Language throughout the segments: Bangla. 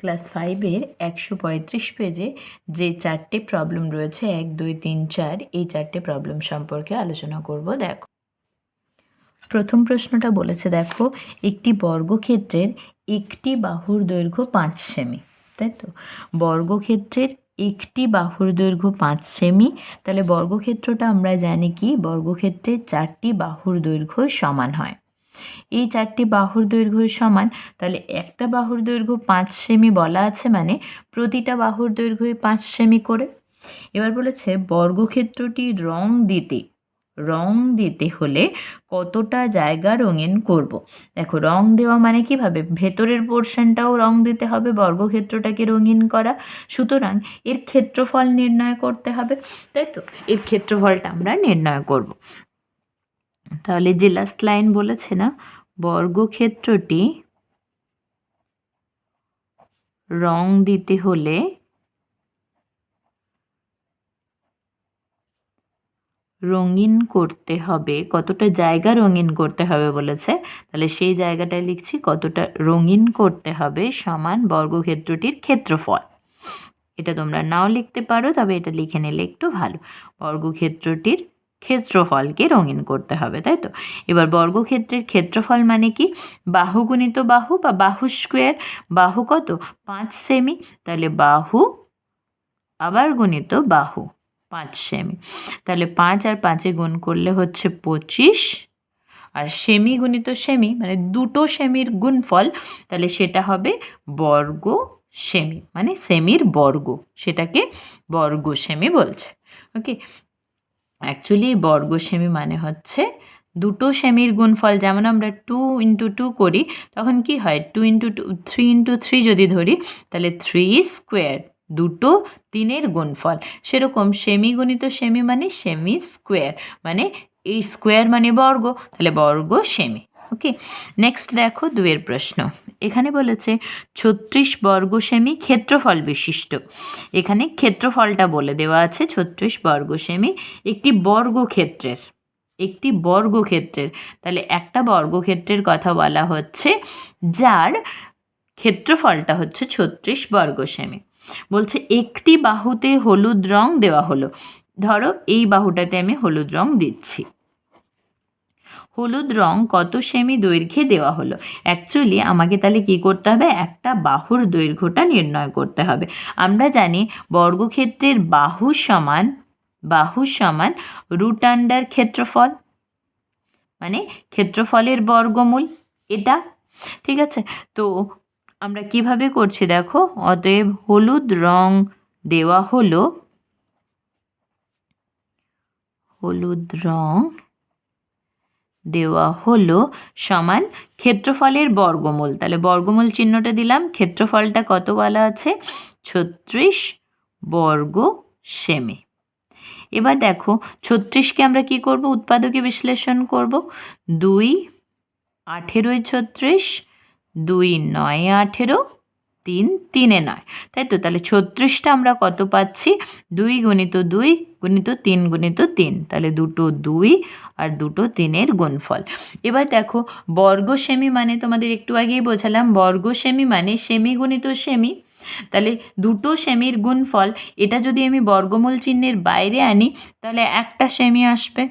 ক্লাস ফাইভের একশো পঁয়ত্রিশ পেজে যে চারটে প্রবলেম রয়েছে, এক, দুই, তিন, চার, এই চারটে প্রবলেম সম্পর্কে আলোচনা করব, দেখো। প্রথম প্রশ্নটা বলেছে, দেখো, একটি বর্গক্ষেত্রের একটি বাহুর দৈর্ঘ্য পাঁচ সেমি, তাই তো? বর্গক্ষেত্রের একটি বাহুর দৈর্ঘ্য পাঁচ সেমি, তাহলে বর্গক্ষেত্রটা আমরা জানি কি? বর্গক্ষেত্রের চারটি বাহুর দৈর্ঘ্য সমান হয়। এই চারটি বাহুর দৈর্ঘ্য সমান, তাহলে একটা বাহুর দৈর্ঘ্য পাঁচ সেমি বলা আছে মানে প্রতিটা বাহুর দৈর্ঘ্যই পাঁচ সেমি করে। এবার বলেছে বর্গক্ষেত্রটি রং দিতে রং দিতে হলে কতটা জায়গা রঙিন করব। দেখো রং দেওয়া মানে কীভাবে? ভেতরের পোর্শনটাও রং দিতে হবে, বর্গক্ষেত্রটাকে রঙিন করা। সুতরাং এর ক্ষেত্রফল নির্ণয় করতে হবে, তাই তো? এর ক্ষেত্রফলটা আমরা নির্ণয় করব। তাহলে যে লাস্ট লাইন বলেছে না, বর্গক্ষেত্রটি রং দিতে হলে রঙিন করতে হবে। কতটা জায়গা রঙিন করতে হবে বলেছে। তাহলে সেই জায়গাটায় লিখছি কতটা রঙিন করতে হবে সমান বর্গক্ষেত্রটির ক্ষেত্রফল। এটা তোমরা নাও লিখতে পারো, তবে এটা লিখে নিলে একটু ভালো। বর্গক্ষেত্রটির ক্ষেত্রফলকে রঙিন করতে হবে, তাই তো? এবার বর্গক্ষেত্রের ক্ষেত্রফল মানে কি? বাহু গুণিত বাহু বা বাহু স্কোয়ার বাহু কত? পাঁচ সেমি তাহলে বাহু আবার গুণিত বাহু, পাঁচ সেমি তাহলে পাঁচ আর পাঁচে গুণ করলে হচ্ছে পঁচিশ, আর সেমি গুণিত সেমি মানে দুটো সেমির গুণফল, তাহলে সেটা হবে বর্গ সেমি মানে সেমির বর্গ, সেটাকে বর্গ সেমি বলছে। ওকে অ্যাকচুয়ালি বর্গ সেমি মানে হচ্ছে দুটো সেমির গুণফল। যেমন আমরা টু ইন্টু টু করি, তখন কি হয়? Two into two three into three যদি ধরি, তাহলে থ্রি স্কোয়ার দুটো তিনের গুণফল। সেরকম সেমি গণিত সেমি মানে সেমি স্কোয়ার মানে এই স্কোয়ার মানে বর্গ, তাহলে বর্গ সেমি ওকে নেক্সট দেখো দুয়ের প্রশ্ন। এখানে বলেছে ছত্রিশ বর্গ সেমি ক্ষেত্রফল বিশিষ্ট। এখানে ক্ষেত্রফলটা বলে দেওয়া আছে ছত্রিশ বর্গ সেমি একটি বর্গক্ষেত্রের একটি বর্গক্ষেত্রের। তাহলে একটা বর্গক্ষেত্রের কথা বলা হচ্ছে যার ক্ষেত্রফলটা হচ্ছে ছত্রিশ বর্গ সেমি বলছে একটি বাহুতে হলুদ রং দেওয়া হলো। ধরো এই বাহুটাতে আমি হলুদ রং দিচ্ছি। হলুদ রং কত সেমি দৈর্ঘ্যে দেওয়া হলো? অ্যাকচুয়ালি আমাকে তাহলে কি করতে হবে? একটা বাহুর দৈর্ঘ্যটা নির্ণয় করতে হবে। আমরা জানি বর্গক্ষেত্রের বাহু সমান বাহু সমান রুট আন্ডার ক্ষেত্রফল। মানে ক্ষেত্রফলের বর্গমূল এটা। ঠিক আছে? তো আমরা কীভাবে করছি দেখো? অতএব হলুদ রং দেওয়া হলো, হলুদ রং দেওয়া হলো সমান ক্ষেত্রফলের বর্গমূল। তাহলে বর্গমূল চিহ্নটা দিলাম, ক্ষেত্রফলটা কত বলা আছে? ছত্রিশ বর্গ সেমি। এবার দেখো, ছত্রিশকে আমরা কি করব? উৎপাদকে বিশ্লেষণ করব। দুই আঠেরোই ছত্রিশ, দুই নয় আঠেরো, তিন তিনে নয়। তাই তো? তাহলে ছত্রিশটা আমরা কত পাচ্ছি? দুই গুণিত দুই গুণিত তিন গুণিত তিন। তাহলে দুটো দুই আর দুটো তিনের গুণফল। এবার দেখো বর্গ সেমি মানে তোমাদের একটু আগেই বোঝালাম বর্গ সেমি মানে সেমি গুণিত সেমি। তাহলে দুটো সেমির গুণফল, এটা যদি আমি বর্গমূল চিহ্নের বাইরে আনি, তাহলে একটা সেমি আসবে।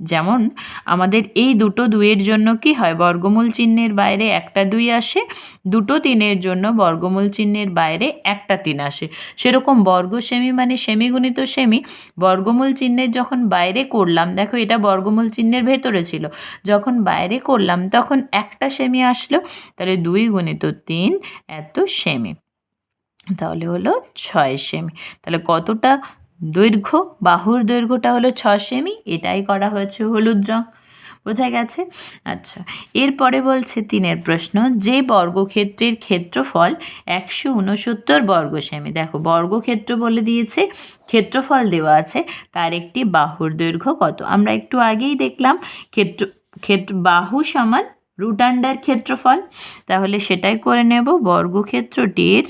যেমন, আমাদের এই দুটো দুইয়ের জন্য কি হয়? বর্গমূল চিহ্নের বাইরে একটা দুই আসে, দুটো তিনের জন্য বর্গমূল চিহ্নের বাইরে একটা তিন আসে। সেরকম বর্গ সেমি মানে সেমি গুণিত সেমি, বর্গমূল চিহ্নের যখন বাইরে করলাম, দেখো এটা বর্গমূল চিহ্নের ভেতরে ছিল। যখন বাইরে করলাম, তখন একটা সেমি আসলো, তাহলে দুই গুণিত তিন এত সেমি। তাহলে হলো ছয় সেমি। তাহলে কতটা দৈর্ঘ্য, বাহুর দৈর্ঘ্যটা হলো ছ সেমি, এটাই করা হয়েছে হলুদ রং। বোঝা গেছে? আচ্ছা এরপরে বলছে তিনের প্রশ্ন, যে বর্গক্ষেত্রের ক্ষেত্রফল একশো উনসত্তর বর্গ সেমি, দেখো বর্গক্ষেত্র বলে দিয়েছে, ক্ষেত্রফল দেওয়া আছে, তার একটি বাহুর দৈর্ঘ্য কত? আমরা একটু আগেই দেখলাম, ক্ষেত্র ক্ষেত্র বাহু সমান রুট আন্ডার ক্ষেত্রফল, তাহলে সেটাই করে নেব, বর্গক্ষেত্রটির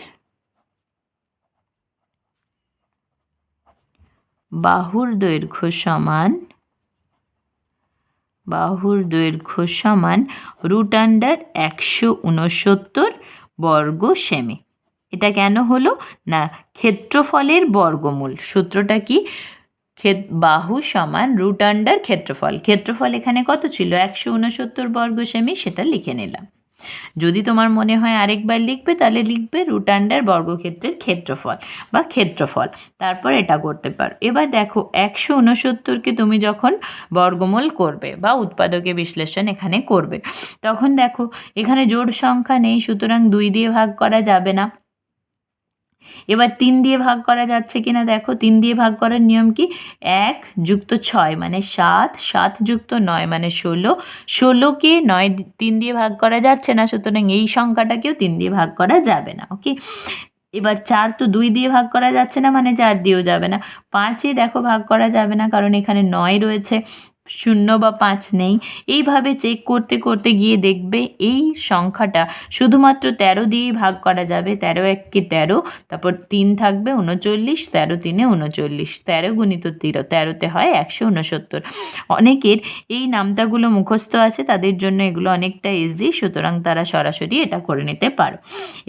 বাহুর দৈর্ঘ্য সমান, বাহুর দৈর্ঘ্য সমান রুট আন্ডার একশো উনসত্তর বর্গ সেমি। এটা কেন হলো? না, ক্ষেত্রফলের বর্গমূল। সূত্রটা কি? বাহু সমান রুট আন্ডার ক্ষেত্রফল। ক্ষেত্রফল এখানে কত ছিল? একশো উনসত্তর বর্গ সেমি, সেটা লিখে নিলাম। যদি তোমার মনে হয় আরেকবার লিখবে, তাহলে লিখবে রুট আন্ডার বর্গক্ষেত্রের ক্ষেত্রফল বা ক্ষেত্রফল। তারপর এটা করতে পারো। এবার দেখো, একশো উনসত্তরকে তুমি যখন বর্গমূল করবে বা উৎপাদকে বিশ্লেষণ এখানে করবে, তখন দেখো এখানে জোড় সংখ্যা নেই, সুতরাং দুই দিয়ে ভাগ করা যাবে না। এবার তিন দিয়ে ভাগ করা যাচ্ছে কিনা দেখো, তিন দিয়ে ভাগ করার নিয়ম কি? এক যুক্ত ছয় মানে সাত সাত যুক্ত নয় মানে ষোলো। ষোলোকে নয় তিন দিয়ে ভাগ করা যাচ্ছে না, সুতরাং এই সংখ্যাটাকেও তিন দিয়ে ভাগ করা যাবে না ওকে এবার চার তো দুই দিয়ে ভাগ করা যাচ্ছে না মানে চার দিয়েও যাবে না। পাঁচে দেখো ভাগ করা যাবে না, কারণ এখানে নয় রয়েছে। শূন্য বা পাঁচ নেই। এইভাবে চেক করতে করতে গিয়ে দেখবে এই সংখ্যাটা শুধুমাত্র তেরো দিয়েই ভাগ করা যাবে। তেরো এককে তেরো, তারপর তিন থাকবে উনচল্লিশ তেরো তিনে উনচল্লিশ তেরো গুণিত তেরো, তেরোতে হয় একশো উনসত্তর অনেকের এই নামতাগুলো মুখস্থ আছে, তাদের জন্য এগুলো অনেকটা ইজি সুতরাং তারা সরাসরি এটা করে নিতে পারো।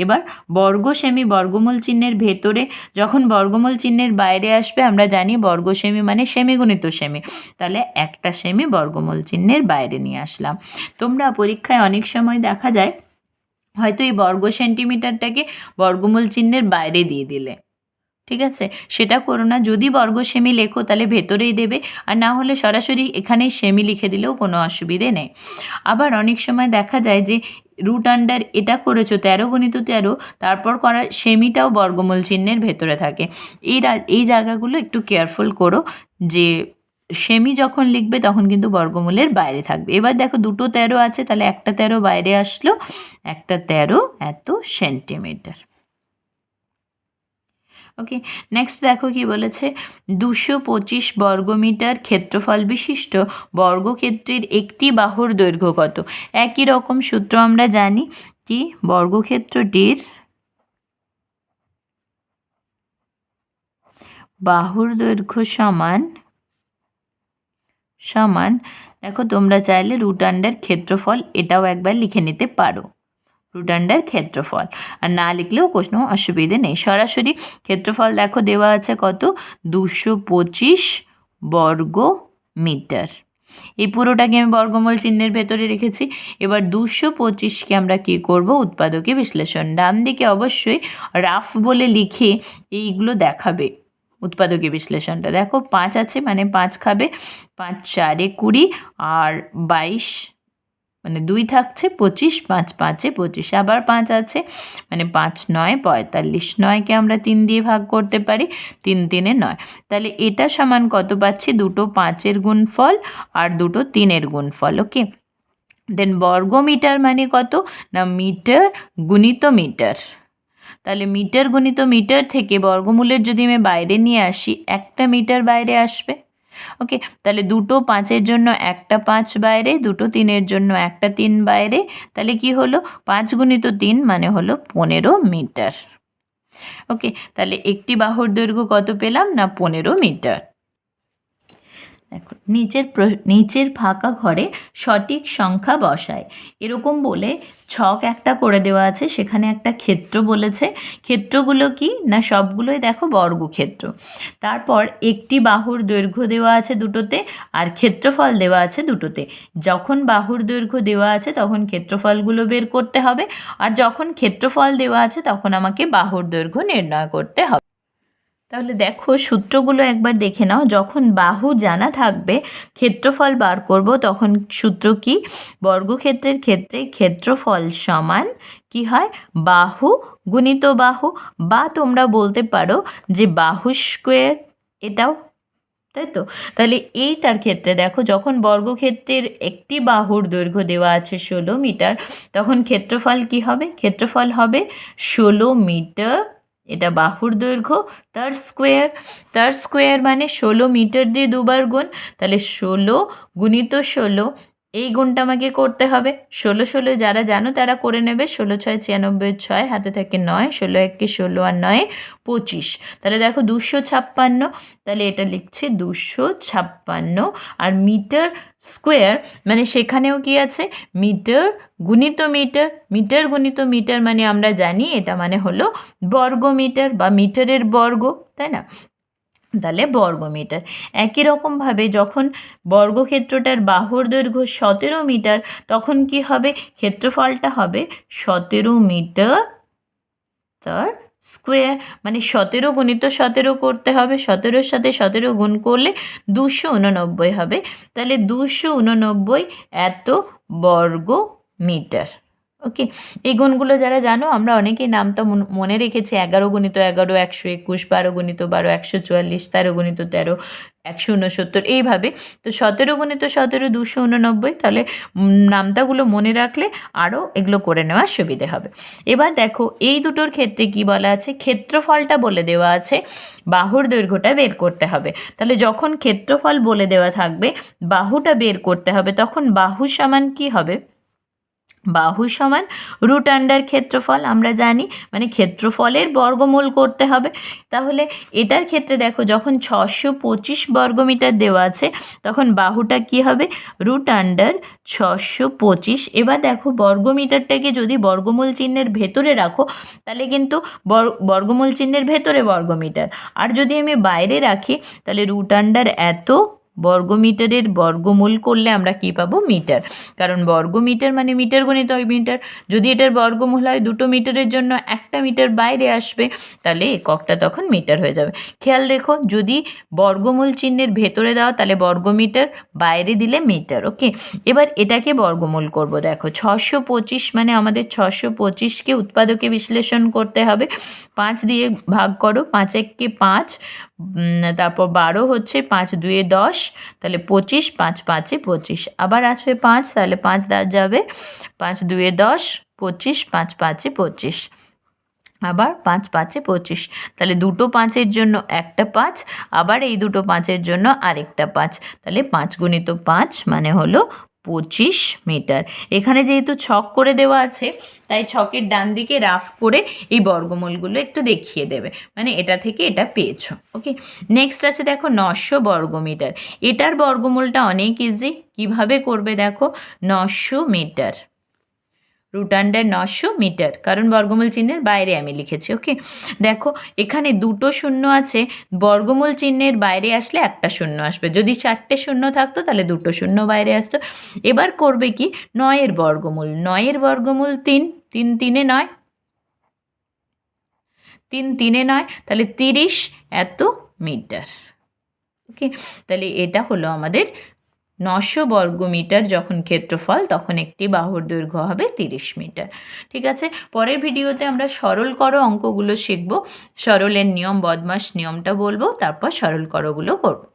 এবার বর্গ সেমি বর্গমূল চিহ্নের ভেতরে যখন বর্গমূল চিহ্নের বাইরে আসবে, আমরা জানি বর্গ সেমি মানে সেমি গুণিত সেমি। তাহলে একটা সেমি বর্গমূল চিহ্নের বাইরে নিয়ে আসলাম। তোমরা পরীক্ষায় অনেক সময় দেখা যায়, হয়তো এই বর্গ সেন্টিমিটারটাকে বর্গমূল চিহ্নের বাইরে দিয়ে দিলে। ঠিক আছে? সেটা করো না। যদি বর্গ সেমি লেখো, তাহলে ভেতরেই দেবে। আর না হলে সরাসরি এখানে সেমি লিখে দিলেও কোনো অসুবিধে নেই। আবার অনেক সময় দেখা যায় যে, রুট আন্ডার এটা করেছ, তেরো গণিত তেরো, তারপর করা সেমিটাও বর্গমূল চিহ্নের ভেতরে থাকে। এই এই জায়গাগুলো একটু কেয়ারফুল করো যে সেমি যখন লিখবে, তখন কিন্তু বর্গমূলের বাইরে থাকবে। এবার দেখো দুটো তেরো আছে, তাহলে একটা তেরো বাইরে আসলো, একটা তেরো এত সেন্টিমিটার। ওকে নেক্সট দেখো কি বলেছে, দুশো পঁচিশ বর্গমিটার ক্ষেত্রফল বিশিষ্ট বর্গক্ষেত্রের একটি বাহুর দৈর্ঘ্য কত? একই রকম সূত্র আমরা জানি কি? বর্গক্ষেত্রটির বাহুর দৈর্ঘ্য সমান সমান, দেখো তোমরা চাইলে রুট আন্ডার ক্ষেত্রফল এটাও একবার লিখে নিতে পারো। রুট আন্ডার ক্ষেত্রফল। আর না লিখলেও কোনো অসুবিধে নেই। সরাসরি ক্ষেত্রফল দেখো দেওয়া আছে কত? দুশো পঁচিশ বর্গ মিটার। এই পুরোটাকে আমি বর্গমূল চিহ্নের ভেতরে রেখেছি। এবার দুশো পঁচিশকে আমরা কী করব? উৎপাদকে বিশ্লেষণ। ডান দিকে অবশ্যই রাফ বলে লিখে এইগুলো দেখাবে। উৎপাদকে বিশ্লেষণটা। দেখো পাঁচ আছে মানে পাঁচ খাবে, পাঁচ, চারে কুড়ি, আর বাইশ মানে দুই থাকছে, পঁচিশ, পাঁচ পাঁচে পঁচিশ, আবার পাঁচ আছে মানে পাঁচ নয়, পঁয়তাল্লিশ নয়কে আমরা তিন দিয়ে ভাগ করতে পারি, তিন তিনে নয়। তাহলে এটা সমান কত পাচ্ছি? দুটো পাঁচের গুণফল আর দুটো তিনের গুণফল, ওকে? দেন বর্গ মিটার মানে কত? না, মিটার গুণিত মিটার। তাহলে মিটার গণিত মিটার থেকে বর্গমূলের যদি আমি বাইরে নিয়ে আসি, একটা মিটার বাইরে আসবে। ওকে, তাহলে দুটো পাঁচের জন্য একটা পাঁচ বাইরে, দুটো তিনের জন্য একটা তিন বাইরে, তাহলে কি হলো? পাঁচ গুণিত তিন মানে হলো পনেরো মিটার। ওকে, তাহলে একটি বাহুর দৈর্ঘ্য কত পেলাম? না, পনেরো মিটার। দেখো, নিচের নিচের ফাঁকা ঘরে সঠিক সংখ্যা বসায়। এরকম বলে ছক একটা করে দেওয়া আছে, সেখানে একটা ক্ষেত্র বলেছে। ক্ষেত্রগুলো কি? না, সবগুলোই দেখো বর্গক্ষেত্র। তারপর একটি বাহুর দৈর্ঘ্য দেওয়া আছে দুটোতে আর ক্ষেত্রফল দেওয়া আছে দুটোতে। যখন বাহুর দৈর্ঘ্য দেওয়া আছে, তখন ক্ষেত্রফলগুলো বের করতে হবে। আর যখন ক্ষেত্রফল দেওয়া আছে, তখন আমাকে বাহুর দৈর্ঘ্য নির্ণয় করতে হবে। তাহলে দেখো সূত্রগুলো একবার দেখে নাও। যখন বাহু জানা থাকবে, ক্ষেত্রফল বার করব, তখন সূত্র কি? বর্গক্ষেত্রের ক্ষেত্রে ক্ষেত্রফল সমান কি হয়? বাহু গুণিত বাহু বা তোমরা বলতে পারো যে বাহু স্কোয়ার এটাও, তাই তো? তাহলে এইটার ক্ষেত্রে দেখো, যখন বর্গক্ষেত্রের একটি বাহুর দৈর্ঘ্য দেওয়া আছে ষোলো মিটার, তখন ক্ষেত্রফল কি হবে? ক্ষেত্রফল হবে ষোলো মিটার এটা বাহুর দৈর্ঘ্য, তার স্কোয়ার তার স্কোয়ার মানে ষোলো মিটার দিয়ে দুবার গুণ, তাহলে ষোলো গুণিত ষোলো এই গুণটা আমাকে করতে হবে। ষোলো ষোলো যারা জানো তারা করে নেবে। ষোলো, ছয়, ছিয়ানব্বই, ছয়, হাতে থাকে নয়, ষোলো, একে ষোলো আর নয়, পঁচিশ। তাহলে দেখো দুশো ছাপ্পান্ন। তাহলে এটা লিখছে দুশো ছাপ্পান্ন। আর মিটার স্কোয়ার মানে সেখানেও কি আছে? মিটার গুণিত মিটার। মিটার গুণিত মিটার মানে আমরা জানি এটা মানে হলো বর্গ মিটার বা মিটারের বর্গ, তাই না? তাহলে বর্গ মিটার। একই রকমভাবে যখন বর্গক্ষেত্রটার বাহুর দৈর্ঘ্য সতেরো মিটার, তখন কি হবে? ক্ষেত্রফলটা হবে সতেরো মিটার তার স্কোয়ার। মানে সতেরো গুণিত সতেরো করতে হবে, সতেরোর সাথে সতেরো গুণ করলে দুশো উননব্বই হবে। তাহলে দুশো উননব্বই এত বর্গ মিটার। ওকে এই গুণগুলো যারা জানো, আমরা অনেকেই নামটা মন- মনে রেখেছি। এগারো গুণিত এগারো, একশো একুশ, বারো গুণিত বারো, একশো চুয়াল্লিশ, তেরো গুণিত তেরো, একশো উনসত্তর এইভাবে। তো সতেরো গুণিত সতেরো, দুশো উননব্বই তাহলে নামতাগুলো মনে রাখলে আরও এগুলো করে নেওয়ার সুবিধে হবে। এবার দেখো, এই দুটোর ক্ষেত্রে কি বলা আছে? ক্ষেত্রফলটা বলে দেওয়া আছে, বাহুর দৈর্ঘ্যটা বের করতে হবে। তাহলে যখন ক্ষেত্রফল বলে দেওয়া থাকবে, বাহুটা বের করতে হবে, তখন বাহু সমান কি হবে? বাহু সমান রুট আন্ডার ক্ষেত্রফল, আমরা জানি মানে ক্ষেত্রফলের বর্গমূল করতে হবে। তাহলে এটার ক্ষেত্রে দেখো, যখন ছশো পঁচিশ বর্গমিটার দেওয়া আছে, তখন বাহুটা কি হবে? রুট আন্ডার ছশো পঁচিশ। এবার দেখো, বর্গমিটারটাকে যদি বর্গমূল চিহ্নের ভেতরে রাখো, তাহলে কিন্তু বর্গমূল চিহ্নের ভেতরে বর্গমিটার। আর যদি আমি বাইরে রাখি, তাহলে রুট আন্ডার এত বর্গমিটারের বর্গমূল করলে আমরা কি পাবো? মিটার। কারণ বর্গমিটার মানে মিটার গণিত হয় মিটার। যদি এটার বর্গমূল হয় দুটো মিটারের জন্য একটা মিটার বাইরে আসবে, তাহলে এককটা তখন মিটার হয়ে যাবে। খেয়াল রেখো, যদি বর্গমূল চিহ্নের ভেতরে দাও, তাহলে বর্গমিটার বাইরে দিলে মিটার, ওকে? এবার এটাকে বর্গমূল করব, দেখো। ছশো পঁচিশ মানে আমাদের ছশো পঁচিশকে উৎপাদকে বিশ্লেষণ করতে হবে। পাঁচ দিয়ে ভাগ করো, পাঁচ এককে পাঁচ তারপর বারো হচ্ছে পাঁচ দুয়ে দশ, তাহলে পঁচিশ, পাঁচ পাঁচে পঁচিশ। আবার আসবে পাঁচ, তাহলে পাঁচ দা যাবে পাঁচ দুয়ে দশ, পঁচিশ, পাঁচ পাঁচে পঁচিশ। আবার পাঁচ পাঁচে পঁচিশ। তাহলে দুটো পাঁচের জন্য একটা পাঁচ, আবার এই দুটো পাঁচের জন্য আরেকটা পাঁচ। তাহলে পাঁচ গুণিত পাঁচ মানে হলো পঁচিশ মিটার। এখানে যেহেতু ছক করে দেওয়া আছে, তাই ছকের ডান দিকে রাফ করে এই বর্গমূলগুলো একটু দেখিয়ে দেবে। মানে এটা থেকে এটা পেয়েছ, ওকে? নেক্সট আছে দেখো নশো বর্গমিটার এটার বর্গমূলটা অনেক ইজি কীভাবে করবে দেখো? নশো মিটার। রুট আন্ডার নশো মিটার কারণ বর্গমূল চিহ্নের বাইরে আমি লিখেছি ওকে দেখো, এখানে দুটো শূন্য আছে, বর্গমূল চিহ্নের বাইরে আসলে একটা শূন্য আসবে। যদি চারটে শূন্য থাকতো, তাহলে দুটো শূন্য বাইরে আসতো। এবার করবে কি? নয়ের বর্গমূল নয়ের বর্গমূল তিন তিন তিনে নয়, তিন তিনে নয়, তাহলে তিরিশ এত মিটার ওকে তাহলে এটা হলো আমাদের নশো বর্গ মিটার যখন ক্ষেত্রফল, তখন একটি বাহুর দৈর্ঘ্য হবে তিরিশ মিটার। ঠিক আছে? পরের ভিডিওতে আমরা সরল করো অঙ্কগুলো শিখব। সরলের নিয়ম, বদমাস নিয়মটা বলব, তারপর সরল করোগুলো করব।